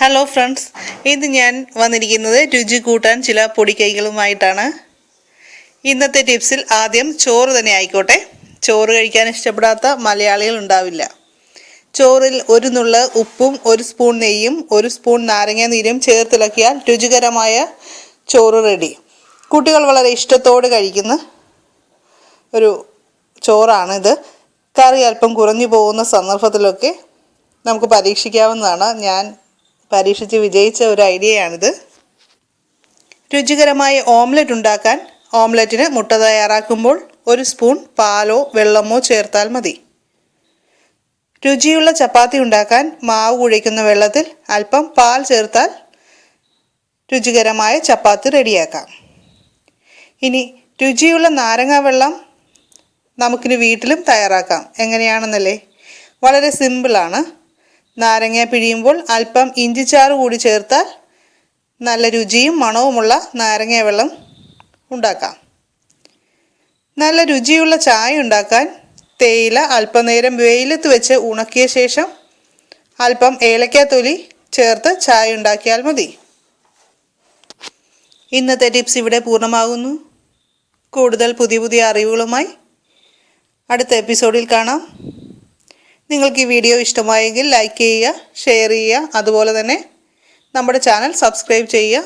Hello friends ഇന്ന് ഞാൻ വന്നിരിക്കുന്നത് രുചി കൂട്ടാൻ ചില പൊടിക്കൈകളുമായിട്ടാണ്. ഇന്നത്തെ ടിപ്സിൽ ആദ്യം ചോറ് തന്നെ ആയിക്കോട്ടെ. ചോറ് കഴിക്കാൻ ഇഷ്ടപ്പെടാത്ത മലയാളികൾ ഉണ്ടാവില്ല. ചോറിൽ ഒരു നുള്ള് ഉപ്പും ഒരു സ്പൂൺ നെയ്യും ഒരു സ്പൂൺ നാരങ്ങ നീരും ചേർത്തിളക്കിയാൽ രുചികരമായ ചോറ് റെഡി കുട്ടികൾ വളരെ ഇഷ്ടത്തോട് കഴിക്കുന്ന ഒരു ചോറാണിത് കറി അല്പം കുറഞ്ഞു പോകുന്ന സന്ദർഭത്തിലൊക്കെ നമുക്ക് പരീക്ഷിക്കാവുന്നതാണ്. ഞാൻ പരീക്ഷിച്ച് വിജയിച്ച ഒരു ഐഡിയയാണിത്. രുചികരമായ ഓംലെറ്റ് ഉണ്ടാക്കാൻ ഓംലെറ്റിന് മുട്ട തയ്യാറാക്കുമ്പോൾ ഒരു സ്പൂൺ പാലോ വെള്ളമോ ചേർത്താൽ മതി. രുചിയുള്ള ചപ്പാത്തി ഉണ്ടാക്കാൻ മാവ് കുഴയ്ക്കുന്ന വെള്ളത്തിൽ അല്പം പാൽ ചേർത്താൽ രുചികരമായ ചപ്പാത്തി റെഡിയാക്കാം. ഇനി രുചിയുള്ള നാരങ്ങ വെള്ളം നമുക്കിനി വീട്ടിലും തയ്യാറാക്കാം. എങ്ങനെയാണെന്നല്ലേ? വളരെ സിമ്പിളാണ്. നാരങ്ങ പിഴിയുമ്പോൾ അല്പം ഇഞ്ചിച്ചാറ് കൂടി ചേർത്താൽ നല്ല രുചിയും മണവുമുള്ള നാരങ്ങ വെള്ളം ഉണ്ടാക്കാം. നല്ല രുചിയുള്ള ചായ ഉണ്ടാക്കാൻ തേയില അല്പനേരം വെയിലത്ത് വെച്ച് ഉണക്കിയ ശേഷം അല്പം ഏലക്കാത്തൊലി ചേർത്ത് ചായ ഉണ്ടാക്കിയാൽ മതി. ഇന്നത്തെ ടിപ്സ് ഇവിടെ പൂർണമാകുന്നു. കൂടുതൽ പുതിയ പുതിയ അറിവുകളുമായി അടുത്ത എപ്പിസോഡിൽ കാണാം. നിങ്ങൾക്ക് ഈ വീഡിയോ ഇഷ്ടമായെങ്കിൽ ലൈക്ക് ചെയ്യുക ഷെയർ ചെയ്യുക. അതുപോലെ തന്നെ നമ്മുടെ ചാനൽ സബ്സ്ക്രൈബ് ചെയ്യുക.